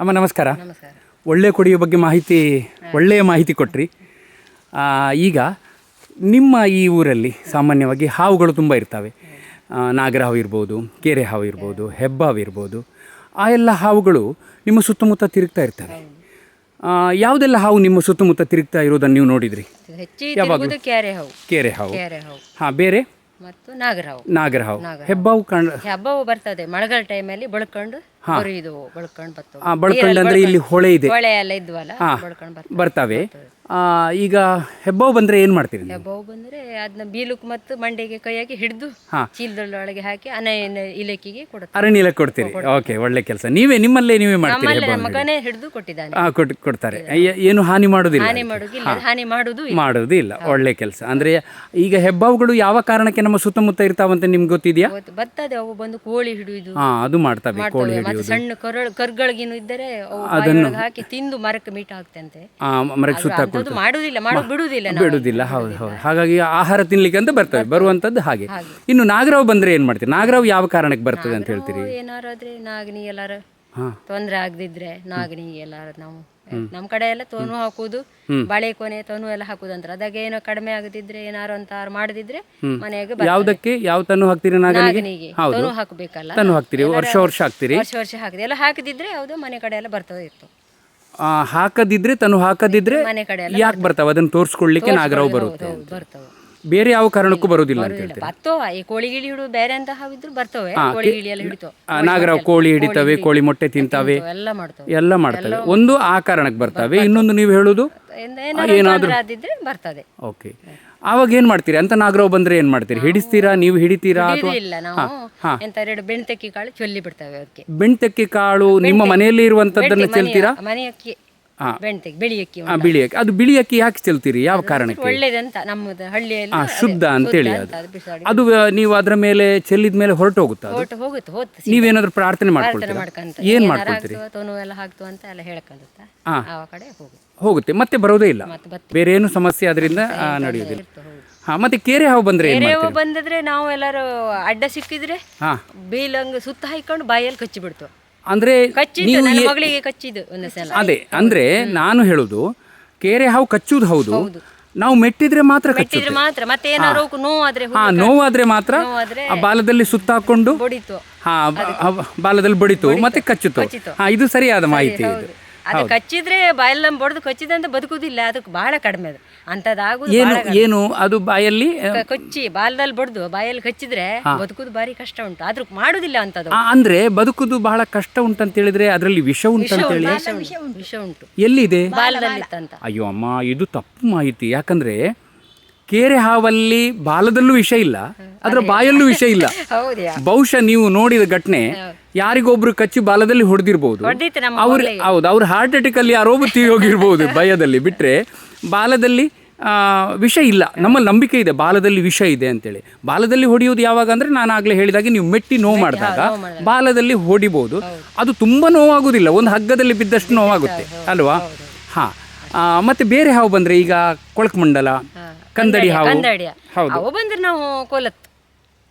ಅಮ್ಮ ನಮಸ್ಕಾರ. ನಮಸ್ಕಾರ. ಒಳ್ಳೆ ಕೊಡಿಯ ಬಗ್ಗೆ ಮಾಹಿತಿ ಒಳ್ಳೆಯ ಮಾಹಿತಿ ಕೊಟ್ರಿ. ಆ, ಈಗ ನಿಮ್ಮ ಈ ಊರಲ್ಲಿ ಸಾಮಾನ್ಯವಾಗಿ ಹಾವುಗಳು ತುಂಬ ಇರ್ತವೆ. ಆ, ನಾಗರ ಹಾವು ಇರ್ಬೋದು ಕೆರೆ ಹಾವು ಇರ್ಬೋದು ಹೆಬ್ಬಾವು ಇರ್ಬೋದು. ಆ ಎಲ್ಲ ಹಾವುಗಳು ನಿಮ್ಮ ಸುತ್ತಮುತ್ತ ತಿರುಗ್ತಾ ಇರ್ತವೆ. ಆ, ಯಾವುದೆಲ್ಲ ಹಾವು ನಿಮ್ಮ ಸುತ್ತಮುತ್ತ ತಿರುಗ್ತಾ ಇರೋದನ್ನು ನೀವು ನೋಡಿದ್ರಿ? ಹೆಚ್ಚಿಗೆ ತಿರುಗುದು ಕ್ಯಾರೆ ಹಾವು ಕೆರೆ ಹಾವು ಕ್ಯಾರೆ ಹಾವು ಹಾಂ ಬೇರೆ? ಮತ್ತು ನಾಗರ ಹಾವು ನಾಗರ ಹಾವು ಹೆಬ್ಬಾವು ಕಣ್ ಹಬ್ಬವು ಬರ್ತದೆ ಮಳೆಗಾಲ ಟೈಮಲ್ಲಿ ಬಳ್ಕೊಂಡು ಬರೀದು ಬಳ್ಕೊಂಡು ಬರ್ತವೆ. ಆ, ಬಳ್ಕೊಂಡು ಅಂದರೆ ಇಲ್ಲಿ ಹೊಳೆ ಇದೆ. ಹೊಳೆ ಎಲ್ಲ ಇದ್ವಲ್ಲ ಬಳ್ಕೊಂಡು ಬರ್ತವೆ. ಬರ್ತವೆ. ಆ, ಈಗ ಹೆಬ್ಬಾವು ಬಂದ್ರೆ ಏನ್ ಮಾಡ್ತೀರಿ ನೀವು? ಬಂದ್ರೆ ಅದನ್ನ ಬೀಲುಕ್ ಮತ್ತು ಮಂಡೆಗೆ ಕೈಯಾಗಿ ಹಿಡಿದು. ಚೀಲದೊಳಗೆ ಹಾಕಿ ಅನೆ ಇಲಾಖೆಗೆ ಕೊಡುತ್ತೆ ಇಲಾಖೆ ಕೊಡ್ತೀರಿ. ಓಕೆ ಒಳ್ಳೆ ಕೆಲಸ. ನೀವೇ ನಿಮ್ಮಲ್ಲೇ ನೀವೇ ಮಾಡ್ತೀರಿ ಮಗನೇ ಹಿಡಿದು ಕೊಟ್ಟಿದ್ದಾನೆ. ಕೊಡ್ತಾರೆ. ಏನು ಹಾನಿ ಮಾಡೋದಿಲ್ಲ ಹಾನಿ ಮಾಡುದಿಲ್ಲ ಹಾನಿ ಮಾಡುದು ಮಾಡುದು ಇಲ್ಲ ಒಳ್ಳೆ ಕೆಲಸ. ಅಂದ್ರೆ ಈಗ ಹೆಬ್ಬಾವ್ಗಳು ಯಾವ ಕಾರಣಕ್ಕೆ ನಮ್ಮ ಸುತ್ತಮುತ್ತ ಇರ್ತಾವಂತ ನಿಮ್ಗೆ ಗೊತ್ತಿದೆಯಾ? ಬರ್ತದೆ ಅವು ಬಂದು ಕೋಳಿ ಹಿಡಿಯುದು. ಹಾ ಅದು ಮಾಡ್ತವೆ ಕೋಳಿ ಸಣ್ಣ ಕರಳು ಇದ್ದರೆ ಅದನ್ನು ಹಾಕಿ ತಿಂದು ಮರಕ್ಕೆ ಮೀಟ್ ಹಾಕ್ತಂತೆ ಮರಕ್ಕೆ ಸುತ್ತ ಮಾಡುವುದಿಲ್ಲ ಮಾಡುದಿಲ್ಲ ಮಾಡು ಬಿಡುದಿಲ್ಲ ನಾವು. ಬಿಡುವುದಿಲ್ಲ ಹೌದು ಹೌದು. ಹಾಗಾಗಿ ಆಹಾರ ತಿನ್ಲಿಕ್ಕೆ ಅಂತ ಬರ್ತವೆ ಬರುವಂತದ್ದು ಹಾಗೆ. ಇನ್ನು ನಾಗರಾವ್ ಬಂದ್ರೆ ಏನು ಮಾಡ್ತೀರಿ? ನಾಗರಾವ್ ಯಾವ ಕಾರಣಕ್ಕೆ ಬರ್ತದೆ ಅಂತ ಹೇಳ್ತೀರಿ? ಏನಾರಾದ್ರೆ ನಾಗನಿ ಎಲ್ಲಾರ ತೊಂದ್ರೆ ಆಗದಿದ್ರೆ ನಾಗನಿ ಎಲ್ಲಾರ ನಾವು ನಮ್ ಕಡೆ ಎಲ್ಲ ತೋನು ಹಾಕುದು ಬಾಳೆ ಕೊನೆ ತೋನು ಎಲ್ಲ ಹಾಕುದಂತ್ರ ಅದಾಗ ಏನೋ ಕಡಿಮೆ ಆಗದಿದ್ರೆ ಏನಾರು ಅಂತ ಮಾಡದಿದ್ರೆ ಮನೆಗೆ ಯಾವ್ದಕ್ಕೆ? ಯಾವ ತನ್ನು ಹಾಕ್ತೀರಿ ನಾಗನಿಗೆ? ತನು ಹಾಕಬೇಕಲ್ಲ. ತನು ಹಾಕ್ತೀರಿ. ವರ್ಷ ವರ್ಷ ಹಾಕ್ತೀರಿ. ವರ್ಷ ವರ್ಷ ಹಾಕಿದೆ ಎಲ್ಲ ಹಾಕದಿದ್ರೆ ಯಾವ್ದು ಮನೆ ಕಡೆ ಎಲ್ಲ ಬರ್ತದೆ ಇತ್ತು. ಹಾಕದಿದ್ರೆ ತನು ಹಾಕದಿದ್ರೆ ಮನೆ ಕಡೆ ಯಾಕೆ ಬರ್ತಾವ? ಅದನ್ನ ತೋರಿಸ್ಕೊಳ್ಳಿಕ್ಕೆ ನಾಗರಾವ್ ಬರುತ್ತೆ. ಬರ್ತವೆ. ಬೇರೆ ಯಾವ ಕಾರಣಕ್ಕೂ ಬರೋದಿಲ್ಲ ಅಂತ ಹೇಳ್ತಾರೆ? ಬರ್ತವ. ಈ ಕೋಳಿ ಗಿಳಿ ಹಿಡಿದು ಬೇರೆ ಅಂತ ಹಾವಿದ್ರು ಬರ್ತವೆ. ಕೋಳಿ ಗಿಳಿ ಎಲ್ಲ ಹಿಡಿತವೆ ಆ, ನಾಗರಾವ್ ಕೋಳಿ ಹಿಡಿತವೆ ಕೋಳಿ ಮೊಟ್ಟೆ ತಿಂತಾವೆ ಎಲ್ಲ ಮಾಡ್ತವೆ. ಎಲ್ಲ ಮಾಡ್ತವೆ. ಒಂದು ಆ ಕಾರಣಕ್ಕೆ ಬರ್ತವೆ ಇನ್ನೊಂದು ನೀವು ಹೇಳೋದು? ಏನಾದ್ರು ಆದಿದ್ರೆ ಬರ್ತದೆ. ಓಕೆ. ಆವಾಗ ಏನ್ ಮಾಡ್ತೀರಿ? ಅಂತ ನಾಗರಾವ್ ಬಂದ್ರೆ ಏನ್ ಮಾಡ್ತೀರಿ? ಹಿಡಿಸ್ತೀರಾ? ನೀವು ಹಿಡಿತೀರಾ? ಅಥವಾ ಇಲ್ಲ ನಾವು ಎಂತ ಎರಡು ಬೆಣ್ತಕ್ಕಿ ಕಾಳು ಚೊಲ್ಲಿ ಬಿಡ್ತವೆ ಅದಕ್ಕೆ ಬೆಣ್ತಕ್ಕಿ ಕಾಳು ನಿಮ್ಮ ಮನೆಯಲ್ಲಿ ಇರುವಂತದ್ದನ್ನ ಚೆಲ್ತೀರಾ? ಮನೆ ಅಕ್ಕಿ ಹಾ. ಬಿಳಿ ಅಕ್ಕಿ ಆ, ಬಿಳಿ ಅಕ್ಕಿ ಅದು ಬಿಳಿ ಅಕ್ಕಿ ಯಾಕೆ ಚೆಲ್ತೀರಿ? ಯಾವ ಕಾರಣಕ್ಕೆ? ಒಳ್ಳೇದಂತ ನಮ್ಮದು ಹಳ್ಳಿಯಲ್ಲಿ ಆ, ಶುದ್ಧ ಅಂತೇಳಿ ಅದು. ಅದು ಬಿಸಾಡಿ. ಅದು ಆ, ನೀವು ಅದರ ಮೇಲೆ ಚೆಲ್ಲಿದ ಮೇಲೆ ಹೊರಟು ಹೋಗುತ್ತಾ ಅದು ಹೋಗುತ್ತೆ ಹೋಗುತ್ತೆ ಹೋಗುತ್ತೆ ನೀವೇನಾದ್ರೂ ಪ್ರಾರ್ಥನೆ ಮಾಡ್ಕೊಳ್ತೀರಾ? ಮಾಡ್ಕಂತ. ಏನು ಮಾಡ್ಕೊಳ್ತೀರಿ? ಆಗ್ತವ ತೊನು ಎಲ್ಲ ಹಾಕ್ತು ಅಂತ ಎಲ್ಲ ಹೇಳ್ಕೊಂತ ಹಾ. ಆ ಕಡೆ ಹೋಗುತ್ತೆ. ಹೋಗುತ್ತೆ. ಮತ್ತೆ ಬರೋದೇ ಇಲ್ಲ. ಮತ್ತೆ ಬತ್ತೆ. ಬೇರೆ ಏನು ಸಮಸ್ಯೆ ಅದರಿಂದ ಆ. ಹಾ ಮತ್ತೆ ಕೇರೆ ಹಾವು ಬಂದ್ರೆ ಏನು ಬೇರೆ ಬಂದಿದ್ರೆ ನಾವು ಎಲ್ಲರೂ ಅಡ್ಡ ಸಿಕ್ಕಿದ್ರೆ ಹಾ. ಬೀಲಂಗ್ ಸುತ್ತ ಹಾಕೊಂಡು ಬಾಯಲ್ಲಿ ಕಚ್ಚಿ ಬಿಡ್ತು ಅಂದ್ರೆ ಕಚ್ಚಿದ್ದು ನನ್ನ ಮಗಳಿಗೆ ಕಚ್ಚಿದ್ದು ಒಂದು ಸಲ. ಅದೇ ಅಂದ್ರೆ ನಾನು ಹೇಳುದು ಕೆರೆ ಹಾವು ಕಚ್ಚುದು ಹೌದು ನಾವು ಮೆಟ್ಟಿದ್ರೆ ಮಾತ್ರ ಕಚ್ಚಿದ್ರೆ ಮಾತ್ರ ಮತ್ತೆ ಏನಾದ್ರು ನೋವಾದ್ರೆ ಹಾ ನೋವಾದ್ರೆ ಮಾತ್ರ ಆ ಬಾಲದಲ್ಲಿ ಸುತ್ತ ಹಾಕೊಂಡು ಹಾ ಬಾಲದಲ್ಲಿ ಬಡಿತು ಮತ್ತೆ ಕಚ್ಚುತ್ತು? ಹಾ ಇದು ಸರಿಯಾದ ಮಾಹಿತಿ ಇದು. ಅದು ಕಚ್ಚಿದ್ರೆ ಬಾಯಲ್ಲಿ ಬಡ್ದು ಕಚ್ಚಿದಂತ ಬದುಕುದಿಲ್ಲ ಅದಕ್ಕೆ ಬಹಳ ಕಡಿಮೆ ಅದು. ಅಂತದಾಗುದು ಏನು ಏನು ಅದು ಬಾಯಲ್ಲಿ ಕಚ್ಚಿ ಬಾಲದಲ್ಲಿ ಬಡ್ದು ಬಾಯಲ್ಲಿ ಕಚ್ಚಿದ್ರೆ ಬದುಕುದು ಬಾರಿ ಕಷ್ಟ ಉಂಟು. ಆದ್ರೂ ಮಾಡುದಿಲ್ಲ ಅಂತದು ಆ, ಅಂದ್ರೆ ಬದುಕುದು ಬಹಳ ಕಷ್ಟ ಉಂಟಂತ ಹೇಳಿದ್ರೆ ಅದರಲ್ಲಿ ವಿಷ ಉಂಟು. ವಿಷ ಉಂಟು ವಿಷ ಉಂಟು. ಎಲ್ಲಿದೆ? ಬಾಲದಲ್ಲಿ ಇತ್ತಂತ ಅಯ್ಯೋ ಅಮ್ಮ ಇದು ತಪ್ಪು ಮಾಹಿತಿ. ಯಾಕಂದ್ರೆ ಕೇರೆ ಹಾವಲ್ಲಿ ಬಾಲದಲ್ಲೂ ವಿಷ ಇಲ್ಲ ಅದರ ಬಾಯಲ್ಲೂ ವಿಷ ಇಲ್ಲ. ಬಹುಶಃ ನೀವು ನೋಡಿದ ಘಟನೆ ಯಾರಿಗೊಬ್ರು ಕಚ್ಚಿ ಬಾಲದಲ್ಲಿ ಹೊಡೆದಿರ್ಬೋದು. ಅವ್ರ ಹೌದು ಅವ್ರ ಹಾರ್ಟ್ ಅಟ್ಯಾಕ್ ಅಲ್ಲಿ ಯಾರೋ ತೀರಿ ಹೋಗಿರ್ಬೋದು ಭಯದಲ್ಲಿ. ಬಿಟ್ರೆ ಬಾಲದಲ್ಲಿ ಆ, ವಿಷ ಇಲ್ಲ. ನಮ್ಮಲ್ಲಿ ನಂಬಿಕೆ ಇದೆ ಬಾಲದಲ್ಲಿ ವಿಷ ಇದೆ ಅಂತೇಳಿ. ಬಾಲದಲ್ಲಿ ಹೊಡೆಯೋದು ಯಾವಾಗ ಅಂದರೆ ನಾನು ಆಗಲೇ ಹೇಳಿದಾಗೆ ನೀವು ಮೆಟ್ಟಿ ನೋವು ಮಾಡಿದಾಗ ಬಾಲದಲ್ಲಿ ಹೊಡಿಬೋದು. ಅದು ತುಂಬಾ ನೋವಾಗುದಿಲ್ಲ. ಒಂದು ಹಗ್ಗದಲ್ಲಿ ಬಿದ್ದಷ್ಟು ನೋವಾಗುತ್ತೆ. ಅಲ್ವಾ? ಹಾ. ಮತ್ತು ಮತ್ತೆ ಬೇರೆ ಹಾವು ಬಂದ್ರೆ ಈಗ ಕೊಳಕಮಂಡಲ ಕಂದಡಿ ಹಾವು. ಕಂದಡಿಯ ಹೌದು. ಅವು ಬಂದ್ರೆ ನಾವು ಕೊಲತ್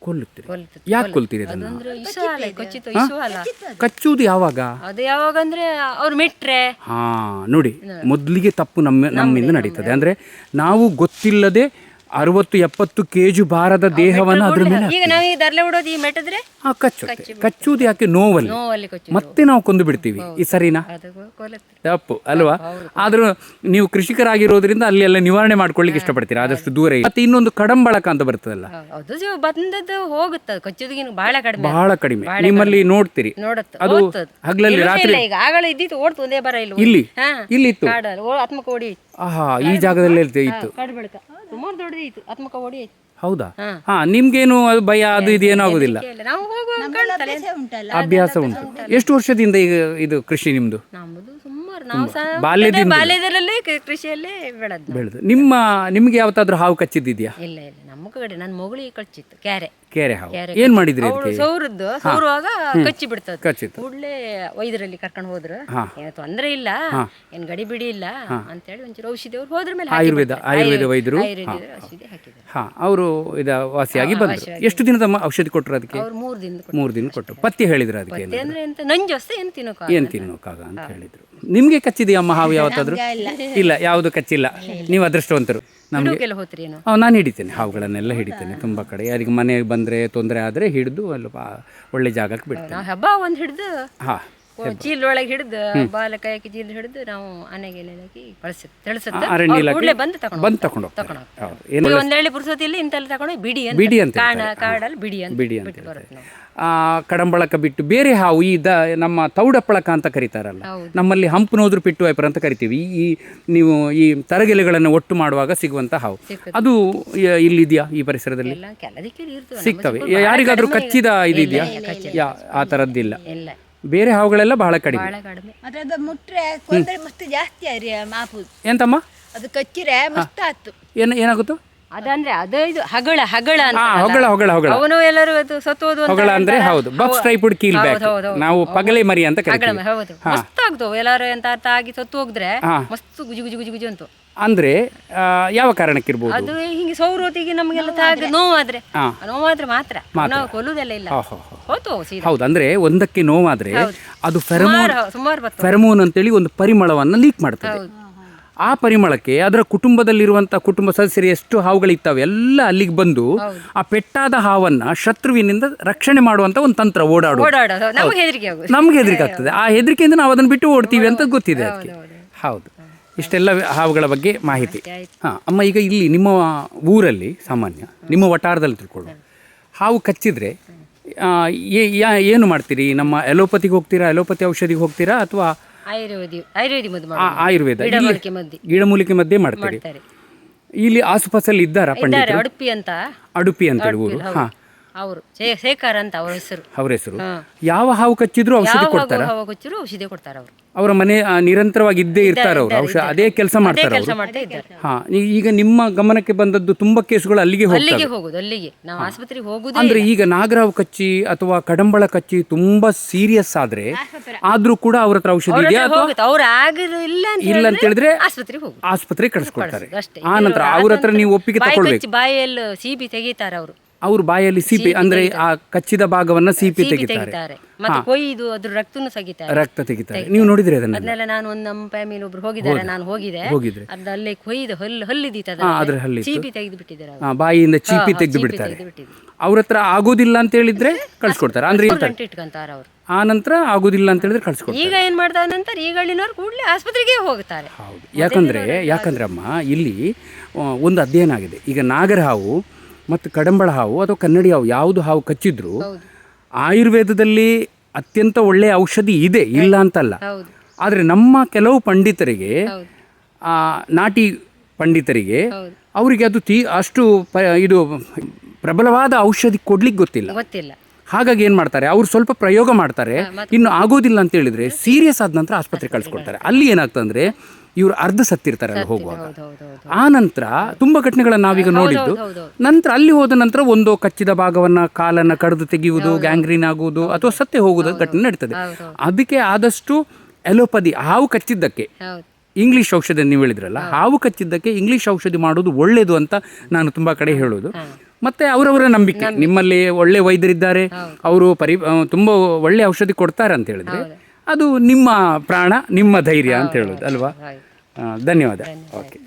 ಕೊಲ್ಲುತ್ತೀರಿ? ಯಾಕೆ ಕೊಲ್ತೀರಿ ಅದನ್ನು? ಅಂದ್ರೆ ಇಸು ಅಲ್ಲ ಕೊಚ್ಚಿತ್ತು ಇಸು ಅಲ್ಲ ಕಚ್ಚುವುದು ಯಾವಾಗ? ಅದು ಯಾವಾಗ ಅಂದ್ರೆ ಅವ್ರು ಮೆಟ್ರೆ. ಹಾ ನೋಡಿ ಮೊದಲಿಗೆ ತಪ್ಪು ನಮ್ಮ ನಮ್ಮಿಂದ ನಡೀತದೆ. ಅಂದ್ರೆ ನಾವು ಗೊತ್ತಿಲ್ಲದೆ ಅರವತ್ತು ಎಪ್ಪತ್ತು ಕೆಜಿ ಭಾರದ ದೇಹವನ್ನು ಅದ್ರ ಮೇಲೆ ಈಗ ನಾವೀಗ ದರ್ಲೆ ಬಿಡೋದು ಈ ಮೆಟ್ಟಿದ್ರೆ? ಹಾ ಕಚ್ಚುತ್ತೆ. ಕಚ್ಚುವುದು ಯಾಕೆ? ನೋವಲ್ಲಿ. ನೋವಲ್ಲಿ ಕೊಚ್ಚಿ ಮತ್ತೆ ನಾವು ಕೊಂದು ಬಿಡ್ತೀವಿ ಈ ಸರಿನಾ? ತಪ್ಪು ಅಲ್ವಾ? ಆದ್ರೂ ನೀವು ಕೃಷಿಕರಾಗಿರೋದ್ರಿಂದ ಅಲ್ಲಿ ಎಲ್ಲ ನಿವಾರಣೆ ಮಾಡ್ಕೊಳ್ಳಿಕ್ಕೆ ಇಷ್ಟಪಡ್ತೀರಾ? ಆದಷ್ಟು ದೂರ ಇರಿ. ಮತ್ತೆ ಇನ್ನೊಂದು ಕಡಂಬಳಕ ಅಂತ ಬರ್ತದಲ್ಲ ಅದು ಜೀವ ಬಂದದ್ದು ಹೋಗುತ್ತೆ ಅದು ಕೊಚ್ಚೋದಕ್ಕಿಂತ ಬಹಳ ಕಡಿಮೆ. ಬಹಳ ಕಡಿಮೆ. ನಿಮ್ಮಲ್ಲಿ ನೋಡ್ತೀರಿ. ನೋಡತ್ತ. ಅದು. ಹಗಲಲ್ಲಿ ರಾತ್ರಿ ಈಗ ಆಗಲೇ ಇದ್ದಿತ್ತು ಓಡ್ತು ಒಂದೇ ಬರ ಇಲ್ಲಿ. ಇಲ್ಲಿ? ಹಾ. ಇಲ್ಲಿತ್ತು ಕಾಡಲ್ಲಿ. ಓ ಆತ್ಮಕ ಓಡಿ ಐತಿ ಆಹಾ ಈ ಜಾಗದಲ್ಲೇ ಇರ್ತೆ- ಇತ್ತು. ಕಾಡು ಬೆಳಕ ಸುಮಾರು ದೊಡ್ಡದಿತ್ತು ಆತ್ಮಕ ಓಡಿ ಐತಿ ಹೌದಾ? ಹಾ. ನಿಮ್ಗೇನು ಅದು ಭಯ ಅದು ಇದು ಏನೂ ಆಗುದಿಲ್ಲ? ಇಲ್ಲ, ನಾವು ಹೋಗುವ ಕಾಣ್ತಲ್ಲ ಅಭ್ಯಾಸ ಉಂಟು. ಎಷ್ಟು ವರ್ಷದಿಂದ ಈಗ ಇದು ಕೃಷಿ ನಿಮ್ದು? ನಮ್ಮದು ಸುಮಾರು ನಾವು ಸಹ ಬಾಲ್ಯದಿಂದ ಬಾಲ್ಯದಲ್ಲೇ ಕೃ- ಕೃಷಿಯಲ್ಲೇ ಬೆಳೆದ್ ನಾವು. ಬೆಳೆದು. ನಿಮ್ಮ ನಿಮ್ಗೆ ಯಾವತ್ತಾದ್ರೂ ಹಾವು ಕಚ್ಚಿದ್ದಿದ್ಯಾ? ಇಲ್ಲ ಇಲ್ಲ. ನಮ್ಮ ಕಡೆ ನನ್ನ ಮಗಳಿಗೆ ಕಚ್ಚಿತ್ತು ಕ್ಯಾರೆ. ಕೆರೆ ಹಾವು. ಕ್ಯಾರೆ ಏನ್ ಮಾಡಿದ್ರಿ ಅವಳು ಅದಕ್ಕೆ? ಸೌರದ್ದು ಸೌರುವಾಗ ಕಚ್ಚಿ ಬಿಡ್ತದೆ ಕಚ್ಚಿತ್ತು. ಕೂಡಲೇ ವೈದ್ಯರಲ್ಲಿ ಕರ್ಕೊಂಡು ಹೋದ್ರು. ಏನು ತೊಂದರೆ ಇಲ್ಲ ಏನ್ ಗಡಿ ಬಿಡಿ ಇಲ್ಲ ಅಂತೇಳಿ ಒಂಚೂರು ಔಷಧಿ ಅವ್ರು ಹೋದ್ರ ಮೇಲೆ ಆಯುರ್ವೇದ ಆಯುರ್ವೇದ ವೈದ್ಯರು ಆಯುರ್ವೇದ ಔಷಧಿ ಹಾಕಿದ್ರು. ಹಾ. ಅವರು ಇದ ವಾಸಿಯಾಗಿ ಬಂದರು. ಎಷ್ಟು ದಿನದ ಮ- ಔಷಧಿ ಕೊಟ್ಟರು ಅದಕ್ಕೆ? ಅವ್ರು ಮೂರು ದಿನದ ಮೂರು ದಿನ ಕೊಟ್ಟರು ಪತ್ತಿ ಹೇಳಿದ್ರು ಅದಕ್ಕೆ ಏನು ಅಂದ್ರೆ ಎಂತ ನಂಜು ಅಷ್ಟೇ ಏನು ತಿನ್ನೋಕ ಏನು ತಿನ್ನೋಕ್ಕಾಗ ಅಂತ ಹೇಳಿದ್ರು. ನಿಮಗೆ ಕಚ್ಚಿದೆಯಮ್ಮ ಹಾವು ಯಾವತ್ತಾದ್ರೂ? ಇಲ್ಲ. ಯಾವುದು ಕಚ್ಚಿಲ್ಲ. ನೀವು ಅದೃಷ್ಟವಂತರು. ನಮಗೆ ನಾನು ಹಿಡಿತೇನೆ ಹಾವುಗಳನ್ನೆಲ್ಲ ಹಿಡಿತೇನೆ ತುಂಬ ಕಡೆ. ಯಾರಿಗೆ ಮನೆಗೆ ಬಂದರೆ ತೊಂದರೆ ಆದರೆ ಹಿಡಿದು ಅಲ್ಲಿ ಒಳ್ಳೆ ಜಾಗಕ್ಕೆ ಬಿಡ್ತೇನೆ. ಹಾಂ. ಚೀಲದೊಳಗೆ ಹಿಡಿದು ಬಾಲ ಕೈಯಾಕಿ ಚೀಲ ಹಿಡಿದು ನಾವು ಆನೆಗೆ ಹಾಕಿ ತಿಳಿಸುತ್ತೆ. ಅರಣ್ಯ ಇಲಾಖೆ ಕೂಡಲೇ ಬಂದು ತಗೊಂಡು ಬಂದು ತಗೊಂಡು ಹೋಗ್ತಾರೆ. ಹೌದು. ಏನು ಒಂದೇಳಿ ಇಲ್ಲ ಇಂತಲ್ಲಿ ತಗೊಂಡು ಬಿಡಿ ಅಂತ ಬಿಡಿ ಅಂತ ಕಾಣ ಕಾಡಲ್ಲಿ ಬಿಡಿ ಅಂತ ಬಿಡಿ ಅಂತ ಬಿಟ್ಟು ಬರುತ್ತೆ ನಾವು ಆ, ಕಡಂಬಳಕ ಬಿಟ್ಟು ಬೇರೆ ಹಾವು ಈ ದ ನಮ್ಮ ತೌಡಪ್ಪಳಕ ಅಂತ ಕರೀತಾರಲ್ಲ ಹೌದು. ನಮ್ಮಲ್ಲಿ ಹಂಪನೋದ್ರು ಪಿಟ್ಟು ವೈಪರ್ ಅಂತ ಕರಿತೀವಿ. ಈ ನೀವು ಈ ತರಗೆಲೆಗಳನ್ನು ಒಟ್ಟು ಮಾಡುವಾಗ ಸಿಗುವಂಥ ಹಾವು. ಸಿಕ್ಕುತ್ತೆ. ಅದು ಯ- ಇಲ್ಲಿದೆಯಾ ಈ ಪರಿಸರದಲ್ಲಿ? ಎಲ್ಲ ಕೆಲದಕ್ಕೆ ಇರ್ತವೆ ಸಿಗ್ತವೆ. ಯಾರಿಗಾದ್ರೂ ಕಚ್ಚಿದ ಇದಿದೆಯಾ? ಯಾ ಆ ತರದ್ದಿಲ್ಲ. ಎಲ್ಲ ಬೇರೆ ಹಾವುಗಳೆಲ್ಲ ಬಹಳ ಕಡಿಮೆ. ಬಹಳ ಕಡಿಮೆ. ಅದ್ರದ್ದು ಮುಟ್ರೆ ಕೊಂದ್ರೆ ಮಸ್ತ್ ಜಾಸ್ತಿ ಆರಿ ಮಾಪು. ಎಂತಮ್ಮ? ಅದು ಕಚ್ಚಿರೆ ಮಸ್ತ್ ಆತು. ಏನ ಏನಾಗುತ್ತೋ? ಅದಂದ್ರೆ ಅದು ಇದು ಹಗಳ ಹಗಳ ಅಂತ ಹಾ ಹೊಗಳ ಹೊಗಳ ಹೊಗಳ. ಅವನು ಎಲ್ಲರೂ ಅದು ಸತ್ತೋದು ಅಂತ ಹೊಗಳ ಅಂದ್ರೆ ಅಂತಾರೆ. ಹೌದು. Buff striped keelback. ಹೌದು, ಹೌದು. ನಾವು ಪಗಲೆ ಮರಿ ಅಂತ ಹಗಳ ಕರಿತೀವಿ ಹೌದು. ಮಸ್ತ್ ಆಗ್ತವೆ. ಎಲ್ಲಾರು ಎಂತ ಅರ್ಥ ಆಗಿ ಸತ್ತು ಹೋಗಿದ್ರೆ ಮಸ್ತ್ ಗುಜಿ ಗುಜು ಗುಜು ಗುಜು ಅಂತ. ಅಂದ್ರೆ ಯಾವ ಕಾರಣಕ್ಕಿರ್ಬೋದು? ಅದು ಹಿಂಗೆ ಸೌರೋತಿಗೆ ನಮಗೆಲ್ಲ ತಾಗ ನೋವಾದ್ರೆ. ಹಾ. ನೋವಾದ್ರೆ ಮಾತ್ರ. ನಾವು ಕೊಲ್ಲುವುದೆಲ್ಲ ಇಲ್ಲ. ಹೋ, ಹೋ. ಹೋತು ಸೀದಾ. ಹೌದು ಅಂದ್ರೆ ಒಂದಕ್ಕೆ ನೋವಾದ್ರೆ ಅದು ಫೆರಮೋನ್ ಸುಮಾರು ಸುಮಾರು ಬರ್ತವೆ ಫೆರಮೋನ್ ಅಂತೇಳಿ ಒಂದು ಪರಿಮಳವನ್ನು ಲೀಕ್ ಮಾಡ್ತದೆ. ಹೌದು. ಆ ಪರಿಮಳಕ್ಕೆ ಅದರ ಕುಟುಂಬದಲ್ಲಿರುವಂಥ ಕುಟುಂಬ ಸದಸ್ಯರು ಎಷ್ಟು ಹಾವುಗಳಿದ್ದಾವೆ ಎಲ್ಲ ಅಲ್ಲಿಗೆ ಬಂದು ಆ ಪೆಟ್ಟಾದ ಹಾವನ್ನ ಶತ್ರುವಿನಿಂದ ರಕ್ಷಣೆ ಮಾಡುವಂತ ಒಂದು ತಂತ್ರ ಓಡಾಡುವ ಓಡಾಡೋದು. ನಮಗೆ ಹೆದರಿಕೆ ಆಗುದು ನಮ್ಗೆ ಹೆದರಿಕೆ ಆಗ್ತದೆ. ಆ ಹೆದರಿಕೆಯಿಂದ ನಾವು ಅದನ್ನು ಬಿಟ್ಟು ಓಡ್ತೀವಿ ಅಂತ ಗೊತ್ತಿದೆ ಅದಕ್ಕೆ. ಹೌದು. ಇಷ್ಟೆಲ್ಲ ಹಾವುಗಳ ಬಗ್ಗೆ ಮಾಹಿತಿ. ಹಾಂ ಅಮ್ಮ ಈಗ ಇಲ್ಲಿ ನಿಮ್ಮ ಊರಲ್ಲಿ ಸಾಮಾನ್ಯ ನಿಮ್ಮ ವಟಾರದಲ್ಲಿ ತಿಳ್ಕೊಳ್ಳು ಹಾವು ಕಚ್ಚಿದ್ರೆ ಏನು ಮಾಡ್ತೀರಿ? ನಮ್ಮ ಎಲೋಪತಿಗೆ ಹೋಗ್ತೀರಾ? ಎಲೋಪತಿ ಔಷಧಿಗೆ ಹೋಗ್ತೀರಾ? ಅಥವಾ ಆಯುರ್ವೇದಿ ಗಿಡಮೂಲಿಕೆ ಮಧ್ಯೆ ಮಾಡ್ತೀರಿ? ಇಲ್ಲಿ ಆಸುಪಾಸಲ್ಲಿ ಇದ್ದಾರಾ ಪಂಡಿತ ಅಡುಪಿ ಅಂತ. ಅಡುಪಿ ಅಂತೇಳಿ ಊರು ಹಾಂ. ಅವರು. ಶೇಖರ್ ಅಂತ ಅವ್ರ ಹೆಸರು. ಅವ್ರ ಹೆಸರು. ಯಾವ ಹಾವು ಕಚ್ಚಿದ್ರು ಔಷಧಿ ಯಾವ ಕೊಡ್ತಾರ? ಹಾವು ಕಚ್ಚಿದ್ರು ಔಷಧಿ ಕೊಡ್ತಾರೆ ಅವರು. ಅವರ ಮನೆ ನಿರಂತರವಾಗಿ ಇದ್ದೇ ಇರ್ತಾರೆ ಅವರು. ಔಷಧ ಅದೇ ಕೆಲಸ ಮಾಡ್ತಾರೆ ಕೆಲಸ ಅವರು. ಮಾಡ್ತಾ ಇದ್ದಾರೆ. ಹಾ ಈಗ ನಿಮ್ಮ ಗಮನಕ್ಕೆ ಬಂದದ್ದು ತುಂಬಾ ಕೇಸುಗಳು ಅಲ್ಲಿಗೆ ಅಲ್ಲಿಗೆ ಹೋಗೋದು ಅಲ್ಲಿಗೆ. ನಾವು ಆಸ್ಪತ್ರೆಗೆ ಹೋಗುದೇ ಅಂದ್ರೆ ಈಗ ನಾಗರಾವ್ ಕಚ್ಚಿ ಅಥವಾ ಕಡಂಬಳ ಕಚ್ಚಿ ತುಂಬಾ ಸೀರಿಯಸ್ ಆದ್ರೆ ಆದ್ರೂ ಕೂಡ ಅವ್ರ ಹತ್ರ ಔಷಧಿ ಇದೆಯಾ ಅಥವಾ ಅವ್ರು ಆಗಿಲ್ಲ ಇಲ್ಲ ಅಂತ ಇಲ್ಲ ಅಂತ ಹೇಳಿದ್ರೆ ಆಸ್ಪತ್ರೆಗೆ ಹೋಗುದು. ಆಸ್ಪತ್ರೆಗೆ ಕಳಿಸ್ಕೊಡ್ತಾರೆ. ಅಷ್ಟೇ. ಆ ನಂತರ ಅವ್ರ ಹತ್ರ ನೀವು ಒಪ್ಪಿಗೆ ಬಾಯಿ ತಗೊಳ್ಬೇಕು. ಕಚ್ಚಿ ಬಾಯಲ್ಲಿ ಸಿಬಿ ತೆಗೀತಾರೆ ಅವರು. ಅವ್ರ ಬಾಯಲ್ಲಿ ಸಿಪಿ ಅಂದ್ರೆ ಆ ಕಚ್ಚಿದ ಭಾಗವನ್ನ ಸಿಪಿ ತೆಗಿತಾರೆ. ತೆಗಿತಾರೆ. ಮತ್ತೆ ಕೊಯ್ದು ಅದ್ರ ರಕ್ತನು ಸಗಿತಾರೆ. ರಕ್ತ ತೆಗಿತಾರೆ. ನೀವು ನೋಡಿದ್ರೆ ಅದನ್ನ ಅದನ್ನೆಲ್ಲ ನಾನು ಒಂದು ನಮ್ಮ ಫ್ಯಾಮಿಲಿ ಒಬ್ರು ಹೋಗಿದ್ದಾರೆ ನಾನು ಹೋಗಿದೆ. ಹೋಗಿದ್ರೆ. ಅದಲ್ಲೇ ಅಲ್ಲೇ ಕೊಯ್ದು ಹಲ್ಲು ಹಲ್ಲಿದ್ದೀತ ಹಾ, ಅದ್ರ ಹಲ್ಲಿ ಸಿಬಿ ತೆಗೆದು ಬಿಟ್ಟಿದ್ದಾರೆ ಅವರು. ಆ, ಬಾಯಿಯಿಂದ ಚೀಪಿ ತೆಗೆದು ಬಿಡ್ತಾರೆ ಅವ್ರ ಹತ್ರ ಆಗೋದಿಲ್ಲ ಅಂತ ಹೇಳಿದ್ರೆ ಕಳ್ಸಿಕೊಡ್ತಾರೆ. ಅಂದ್ರೆ ಇರ್ತಾರೆ ಗಂಟು ಇಟ್ಕೊಂತಾರ ಅವರು. ಆ ನಂತರ ಆಗೋದಿಲ್ಲ ಅಂತ ಹೇಳಿದ್ರೆ ಕಳ್ಸಿಕೊಡ್ತಾರೆ. ಈಗ ಏನ್ ಮಾಡ್ತಾರೆ ನಂತರ ಈಗ ಹಳ್ಳಿನವ್ರು ಕೂಡಲೇ ಆಸ್ಪತ್ರೆಗೆ ಹೋಗ್ತಾರೆ. ಹೌದು. ಯಾಕಂದ್ರೆ ಯಾಕಂದ್ರೆ ಅಮ್ಮ ಇಲ್ಲಿ ಆ, ಒಂದು ಅಧ್ಯಯನ ಆಗಿದೆ. ಈಗ ನಾಗರ ಹಾವು ಮತ್ತು ಕಡಂಬಳ ಹಾವು ಅಥವಾ ಕನ್ನಡಿ ಹಾವು ಯಾವುದು ಹಾವು ಕಚ್ಚಿದ್ರು ಆಯುರ್ವೇದದಲ್ಲಿ ಅತ್ಯಂತ ಒಳ್ಳೆಯ ಔಷಧಿ ಇದೆ ಇಲ್ಲ ಅಂತಲ್ಲ. ಆದರೆ ನಮ್ಮ ಕೆಲವು ಪಂಡಿತರಿಗೆ ನಾಟಿ ಪಂಡಿತರಿಗೆ ಅವರಿಗೆ ಅದು ತೀ ಅಷ್ಟು ಪ ಇದು ಪ್ರಬಲವಾದ ಔಷಧಿ ಕೊಡ್ಲಿಕ್ಕೆ ಗೊತ್ತಿಲ್ಲ. ಗೊತ್ತಿಲ್ಲ. ಹಾಗಾಗಿ ಏನು ಮಾಡ್ತಾರೆ ಅವ್ರು ಸ್ವಲ್ಪ ಪ್ರಯೋಗ ಮಾಡ್ತಾರೆ. ಇನ್ನು ಆಗೋದಿಲ್ಲ ಅಂತ ಹೇಳಿದ್ರೆ ಸೀರಿಯಸ್ ಆದ ನಂತರ ಆಸ್ಪತ್ರೆ ಕಳಿಸ್ಕೊಡ್ತಾರೆ. ಅಲ್ಲಿ ಏನಾಗ್ತಂದ್ರೆ ಇವರು ಅರ್ಧ ಸತ್ತಿರ್ತಾರೆ ಅಲ್ಲಿ ಹೋಗುವಾಗ. ಆ ನಂತರ ತುಂಬಾ ಘಟನೆಗಳನ್ನು ನಾವೀಗ ನೋಡಿದ್ದು. ನಂತರ ಅಲ್ಲಿ ಹೋದ ನಂತರ ಒಂದು ಕಚ್ಚಿದ ಭಾಗವನ್ನ ಕಾಲನ್ನ ಕಡಿದು ತೆಗೆಯುವುದು ಗ್ಯಾಂಗ್ರೀನ್ ಆಗುವುದು ಅಥವಾ ಸತ್ತೆ ಹೋಗುವುದು ಘಟನೆ ನಡೀತದೆ. ಅದಕ್ಕೆ ಆದಷ್ಟು ಎಲೋಪದಿ ಹಾವು ಕಚ್ಚಿದ್ದಕ್ಕೆ. ಇಂಗ್ಲೀಷ್ ಔಷಧಿ ನೀವು ಹೇಳಿದ್ರಲ್ಲ ಹಾವು ಕಚ್ಚಿದ್ದಕ್ಕೆ ಇಂಗ್ಲಿಷ್ ಔಷಧಿ ಮಾಡೋದು ಒಳ್ಳೆಯದು ಅಂತ ನಾನು ತುಂಬಾ ಕಡೆ ಹೇಳೋದು. ಮತ್ತೆ ಅವರವರ ನಂಬಿಕೆ ನಿಮ್ಮಲ್ಲಿ ಒಳ್ಳೆ ವೈದ್ಯರಿದ್ದಾರೆ ಅವರು ಪರಿ ತುಂಬ ಒಳ್ಳೆ ಔಷಧಿ ಕೊಡ್ತಾರೆ ಅಂತ ಹೇಳಿದ್ರೆ ಅದು ನಿಮ್ಮ ಪ್ರಾಣ ನಿಮ್ಮ ಧೈರ್ಯ ಅಂತ ಹೇಳೋದು ಅಲ್ವಾ? ಧನ್ಯವಾದ. ಓಕೆ